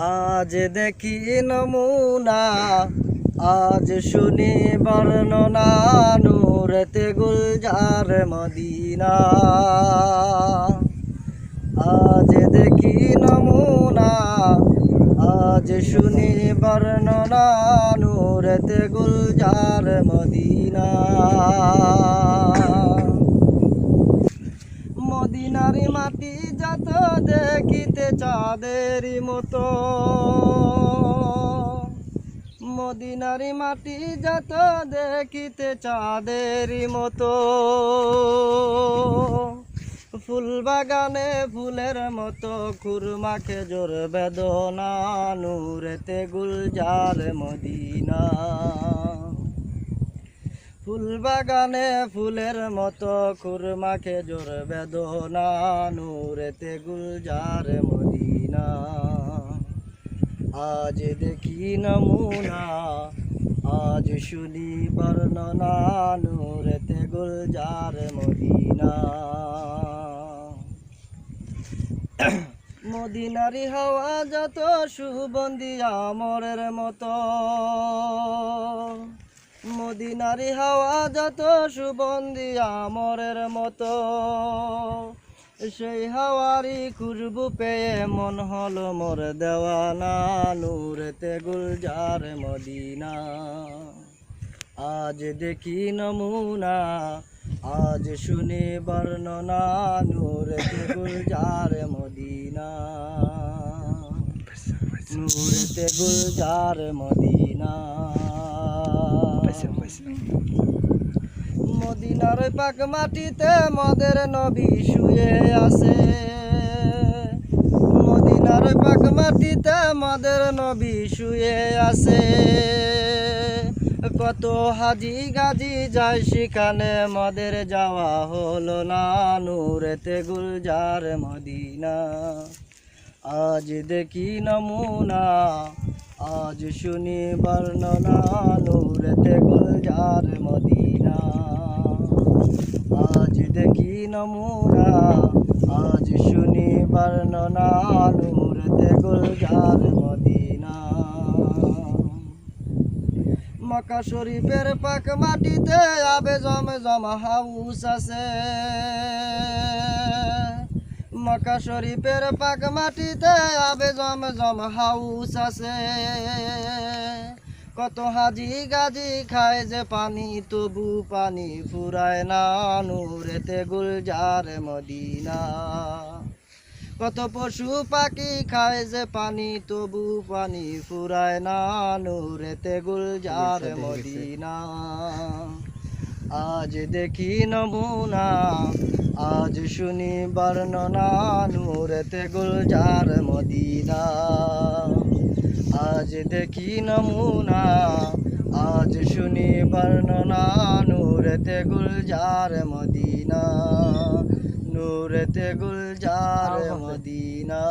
আজ দেখি নমুনা, আজ শুনি বর্ণনা নূরতে গুলজার মদিনা। আজ দেখি নমুনা, আজ শুনি বর্ণনা নূরতে গুলজার মদিনা। মদিনারি মাটি যত দেখিতে চাঁদেরই মতো। মদিনারি মাটি যত দেখিতে চাঁদেরই মতো। ফুল বাগানে ফুলের মতো খুরমা খেজোর বেদনা, নূরেতে গুলজার মদিনা। ফুল বাগানে ফুলের মতো খুরমা খেজোর বেদনা, নূরেতে গুলজার মদিনা। আজ দেখি নমুনা, আজ শুনি বর্ণনা, নূরেতে গুলজার মদিনা। মদিনারি হাওয়া যত সুবন্দি আমরের মতো মদিনারি হাওয়া যত সুবন্দি আমরের মতো। সেই হাওয়ারি খুশবু পেয়ে মন হলো মোর দেওয়ানা নূরেতে গুলজার মদিনা। আজ দেখি নমুনা আজ শুনি বর্ণনা নূরেতে গুলজার মদিনা। নূরেতে গুলজার মদিনা। মদিনার পাক মাটিতে মদের নবী শুয়ে আছে। মদিনার পাক মাটিতে মদের নবী শুয়ে আছে। কত হাজি গাজি যায় সেখানে মদের যাওয়া হলো না, নূরেতে গুলজার মদিনা। আজ দেখি নমুনা আজ শুনি বর্ণনা নূরেতে গুলজার মদিনা। আজ দেখি নমুনা, আজ শুনি বর্ণনা নূরেতে গুলজার মদিনা। মক্কা শরীফের পাক মাটিতে আবে জম জমা হাউস আছে। মক্কা শরীফের পাক মাটিতে আবে জম জম হাউস আছে। কত হাজি গাজি খায় যে পানি তবু পানি ফুরায় না নূরেতে গুলজার মদিনা। কত পশু পাখি খায় যে পানি তবু পানি ফুরায় না নূরেতে গুলজার মদিনা। আজ দেখি নমুনা আজ শুনি বর্ণনা নূরেতে গুলজার মদিনা। আজ দেখি নমুনা আজ শুনি বর্ণনা নূরেতে গুলজার মদিনা। নূরেতে গুলজার মদিনা।